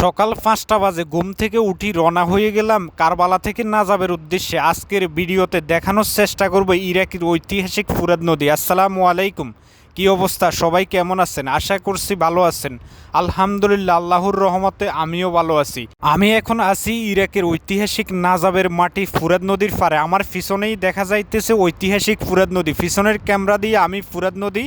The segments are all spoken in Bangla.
সকাল পাঁচটা বাজে ঘুম থেকে উঠি রওনা হয়ে গেলাম কারবালা থেকে নাজাবের উদ্দেশ্যে। আজকের ভিডিওতে দেখানোর চেষ্টা করব ইরাকের ঐতিহাসিক ফুরাদ নদী। আসসালামু আলাইকুম। কি অবস্থা? সবাই কেমন আছেন? আশা করছি ভালো আছেন। আলহামদুলিল্লাহ, আল্লাহর রহমতে আমিও ভালো আছি। আমি এখন আছি ইরাকের ঐতিহাসিক নাজাবের মাটি ফুরাদ নদীর পারে আমার পিছনেই দেখা যাইতেছে ঐতিহাসিক ফুরাদ নদী। পিছনের ক্যামেরা দিয়ে আমি ফুরাদ নদী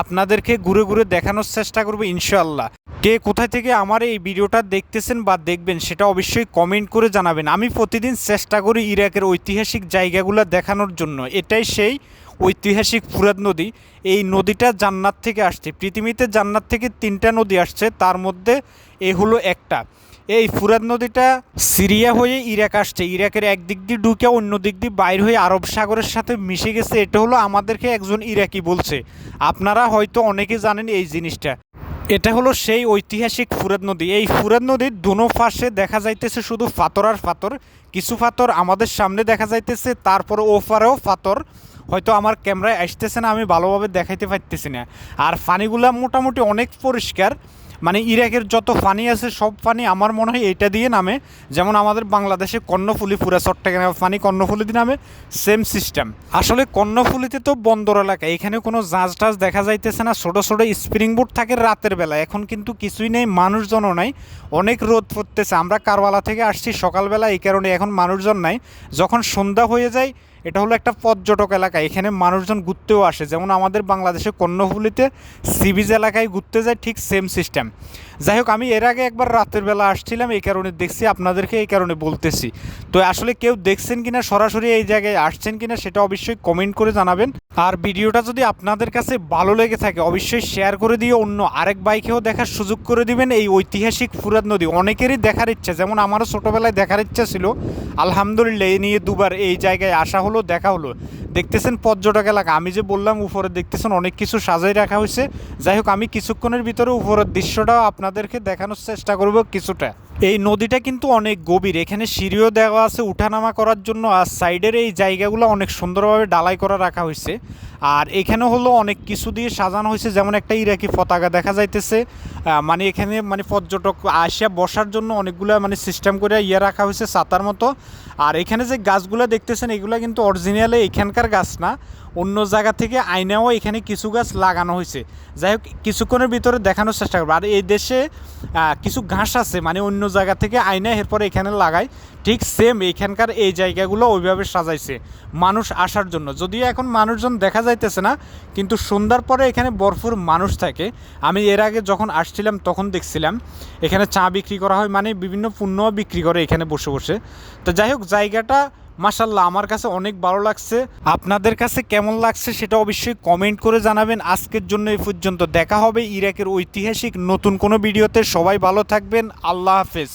আপনাদেরকে ঘুরে ঘুরে দেখানোর চেষ্টা করব ইনশাল্লাহ কে কোথায় থেকে আমার এই ভিডিওটা দেখতেছেন বা দেখবেন সেটা অবশ্যই কমেন্ট করে জানাবেন। আমি প্রতিদিন চেষ্টা করি ইরাকের ঐতিহাসিক জায়গাগুলো দেখানোর জন্য। এটাই সেই ঐতিহাসিক ফুরাদ নদী। এই নদীটা জান্নাত থেকে আসছে। পৃথিবীতে জান্নাত থেকে তিনটা নদী আসছে, তার মধ্যে এ হলো একটা। এই ফুরাদ নদীটা সিরিয়া হয়ে ইরাক আসছে। ইরাকের একদিক দিয়ে ঢুকে অন্য দিক দিয়ে বাইর হয়ে আরব সাগরের সাথে মিশে গেছে। এটা হলো আমাদেরকে একজন ইরাকি বলছে। আপনারা হয়তো অনেকে জানেন এই জিনিসটা। এটা হলো সেই ঐতিহাসিক ফুরাদ নদী। এই ফুরাদ নদীর দুনো পাশে দেখা যাইতেছে শুধু ফাতর আর ফাতর। কিছু ফাতর আমাদের সামনে দেখা যাইতেছে, তারপর ওপারেও ফাতর। হয়তো আমার ক্যামেরায় আসতেছে না, আমি ভালোভাবে দেখাইতে পারতেছি না। আর পানিগুলা মোটামুটি অনেক পরিষ্কার। মানে ইরাকের যত ফানি আছে, সব ফানি আমার মনে হয় এইটা দিয়ে নামে। যেমন আমাদের বাংলাদেশে কর্ণফুলি পুরা চট্টগ্রামে ফানি কর্ণফুলি দিয়ে নামে সেম সিস্টেম আসলে কর্ণফুলিতে তো বন্দর এলাকা এখানে কোনো জাহাজ টাজ দেখা যাইতেছে না, ছোটো ছোটো স্প্রিং বোট থাকে রাতের বেলা। এখন কিন্তু কিছুই নেই, মানুষজনও নাই, অনেক রোদ পড়তেছে। আমরা কারওয়ালা থেকে আসছি সকালবেলা, এই কারণে এখন মানুষজন নাই। যখন সন্ধ্যা হয়ে যায় এটা হলো একটা পর্যটক এলাকা। এখানে মানুষজন ঘুরতেও আসে। যেমন আমাদের বাংলাদেশে কর্ণফুলিতে সিবিজ এলাকায় ঘুরতে যায় ঠিক সেম সিস্টেম যাই হোক, আমি এর আগে একবার রাতের বেলা আসছিলাম, এই কারণে দেখছি, আপনাদেরকে এই কারণে বলতেছি। তো আসলে কেউ দেখছেন কিনা, সরাসরি এই জায়গায় আসছেন কিনা, সেটা অবশ্যই কমেন্ট করে জানাবেন। আর ভিডিওটা যদি আপনাদের কাছে ভালো লেগে থাকে, অবশ্যই শেয়ার করে দিয়ে অন্য আরেক বাইকেও দেখার সুযোগ করে দিবেন এই ঐতিহাসিক ফুরাদ নদী। অনেকেরই দেখার ইচ্ছা, যেমন আমারও ছোটোবেলায় দেখার ইচ্ছা ছিল। আলহামদুলিল্লাহ এই নিয়ে দুবার এই জায়গায় আসা হলো, দেখা হলো। দেখতেছেন পর্যটক এলাকা, আমি যে বললাম, উপরে দেখতেছেন অনেক কিছু সাজাই রাখা হয়েছে। যাই হোক, আমি কিছুক্ষণের ভিতরে উপরের দৃশ্যটাও আপনাদেরকে দেখানোর চেষ্টা করব কিছুটা। এই নদীটা কিন্তু অনেক গভীর। এখানে সিঁড়িও দেওয়া আছে উঠানামা করার জন্য, আর সাইডের এই জায়গাগুলো অনেক সুন্দরভাবে ডালাই করা রাখা হয়েছে। আর এখানে হলো অনেক কিছু দিয়ে সাজানো হয়েছে, যেমন একটা ইরাকি পতাকা দেখা যাইতেছে। মানে এখানে মানে পর্যটক আসিয়া বসার জন্য অনেকগুলো মানে সিস্টেম করে ইয়ে রাখা হয়েছে ছাতার মতো। আর এখানে যে গাছগুলো দেখতেছেন, এগুলো কিন্তু অরিজিনালে এখানকার গাছ না, অন্য জায়গা থেকে আইনাও এখানে কিছু গাছ লাগানো হয়েছে। যাই হোক, কিছুক্ষণের ভিতরে দেখানোর চেষ্টা করব। আর এই দেশে কিছু ঘাস আছে মানে অন্য জায়গা থেকে আইনা এরপরে এখানে লাগায়। ঠিক সেম এখানকার এই জায়গাগুলো ওইভাবে সাজাইছে মানুষ আসার জন্য। যদিও এখন মানুষজন দেখা যাইতেছে না, কিন্তু সন্ধ্যার পরে এখানে বরফুর মানুষ থাকে। আমি এর আগে যখন আসছিলাম, তখন দেখছিলাম এখানে চা বিক্রি করা হয় মানে বিভিন্ন পণ্য বিক্রি করে এখানে বসে বসে। তো যাই হোক, জায়গাটা মাসাল্লাহ আমার কাছে অনেক ভালো লাগছে। আপনাদের কাছে কেমন লাগছে সেটা অবশ্যই কমেন্ট করে জানাবেন। আজকের জন্য এই পর্যন্ত দেখা হবে ইরাকের ঐতিহাসিক নতুন কোনো ভিডিওতে। সবাই ভালো থাকবেন। আল্লাহ হাফেজ।